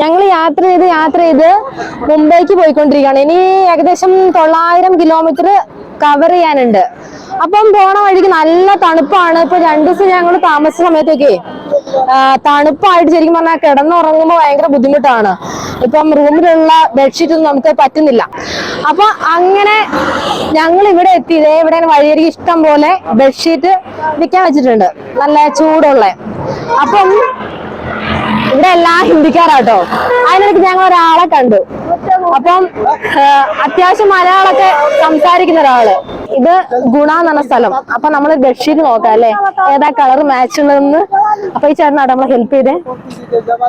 ഞങ്ങൾ യാത്ര ചെയ്ത് യാത്ര ചെയ്ത് മുംബൈക്ക് പോയിക്കൊണ്ടിരിക്കുകയാണ്. ഇനി ഏകദേശം തൊള്ളായിരം കിലോമീറ്റർ കവർ ചെയ്യാനുണ്ട്. അപ്പം പോണ വഴിക്ക് നല്ല തണുപ്പാണ്. ഇപ്പൊ രണ്ടു ദിവസം ഞങ്ങൾ താമസ സമയത്തൊക്കെ തണുപ്പായിട്ട് ശരിക്കും പറഞ്ഞാൽ കിടന്നുറങ്ങുമ്പോൾ ഭയങ്കര ബുദ്ധിമുട്ടാണ്. ഇപ്പം റൂമിലുള്ള ബെഡ്ഷീറ്റ് ഒന്നും നമുക്ക് പറ്റുന്നില്ല. അപ്പൊ അങ്ങനെ ഞങ്ങൾ ഇവിടെ എത്തി. ഇതേ ഇവിടെ വഴിയരികെ ഇഷ്ടം പോലെ ബെഡ്ഷീറ്റ് വിൽക്കാൻ വെച്ചിട്ടുണ്ട്. നല്ല ചൂടുള്ള. അപ്പം ഇവിടെ എല്ലാം ഹിന്ദിക്കാരാട്ടോ. അതിനിടയ്ക്ക് ഞങ്ങൾ ഒരാളെ കണ്ടു. അപ്പം അത്യാവശ്യം മലയാളമൊക്കെ സംസാരിക്കുന്ന ഒരാൾ. ഇത് ഗുണ എന്ന് പറഞ്ഞ സ്ഥലം. അപ്പൊ നമ്മൾ ബെഡ്ഷീറ്റ് നോക്കാം അല്ലെ? ഏതാ കളർ മാച്ച് ഉള്ളതെന്ന്. അപ്പൊ ഈ ചേട്ടനാട്ടോ നമ്മളെ ഹെൽപ്പ് ചെയ്തേ.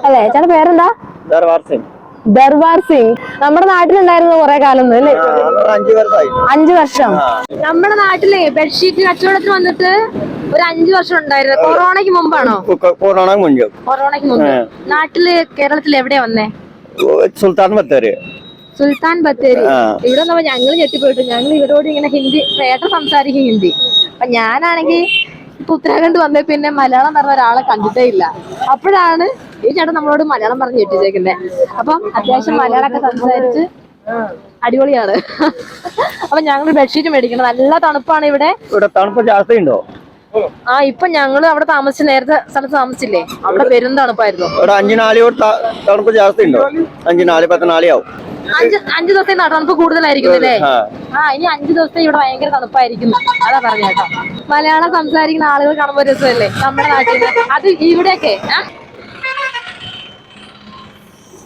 അല്ലെ? ചേട്ടൻ പേരെന്താ? ദർബാർ സിംഗ്. നമ്മുടെ നാട്ടിലുണ്ടായിരുന്നു കുറെ കാലം അല്ലേ? അഞ്ചു അഞ്ചു വർഷം. നമ്മുടെ നാട്ടിലെ ബെഡ്ഷീറ്റ് കച്ചവടത്തിന് വന്നിട്ട് ഒരു അഞ്ചു വർഷം ഉണ്ടായിരുന്നു. കൊറോണയ്ക്ക് മുമ്പാണോ? കൊറോണ മുൻപ് കൊറോണയ്ക്ക് മുമ്പ്. നാട്ടിൽ കേരളത്തിൽ എവിടെയാ വന്നേ? സുൽത്താൻ ബത്തേരി. സുൽത്താൻ ബത്തേരി. ഇവിടെ വന്നപ്പോ ഞങ്ങൾ ഞെട്ടിപ്പോയിട്ട് ഞങ്ങൾ ഇവരോട് ഇങ്ങനെ ഹിന്ദി ഏട്ടൻ സംസാരിക്കും ഹിന്ദി. അപ്പൊ ഞാനാണെങ്കിൽ ഇപ്പൊ ഉത്തരാഖണ്ഡ് വന്നേ പിന്നെ മലയാളം പറഞ്ഞ ഒരാളെ കണ്ടിട്ടേ ഇല്ല. അപ്പോഴാണ് ഈ ചേട്ടൻ നമ്മളോട് മലയാളം പറഞ്ഞ് ഞെട്ടിച്ചേക്കുന്നേ. അപ്പം അത്യാവശ്യം മലയാളമൊക്കെ സംസാരിച്ച് അടിപൊളിയാണ്. അപ്പൊ ഞങ്ങൾ ബെഡ്ഷീറ്റ് മേടിക്കണം. നല്ല തണുപ്പാണ് ഇവിടെ. ഇവിടെ തണുപ്പ് ജാസ്തി ഉണ്ടോ ആ ഇപ്പൊ ഞങ്ങൾ അവിടെ താമസിച്ച നേരത്തെ സ്ഥലത്ത് താമസിച്ചില്ലേ? അവിടെ പെരും തണുപ്പായിരുന്നു. ഇവിടെ അഞ്ചു നാല് തണുപ്പ് ജാസ്തി ഉണ്ടോ അഞ്ചു നാല് അഞ്ച് അഞ്ച് ദിവസത്തെ തണുപ്പ് കൂടുതലായിരിക്കും അല്ലേ? ആ. ഇനി അഞ്ചു ദിവസത്തെ ഇവിടെ ഭയങ്കര തണുപ്പായിരിക്കുന്നു അതാ പറഞ്ഞ കേട്ടോ. മലയാളം സംസാരിക്കുന്ന ആളുകൾ കാണുമ്പോൾ രസമല്ലേ? നമ്മുടെ നാട്ടിൽ അത് ഇവിടെയൊക്കെ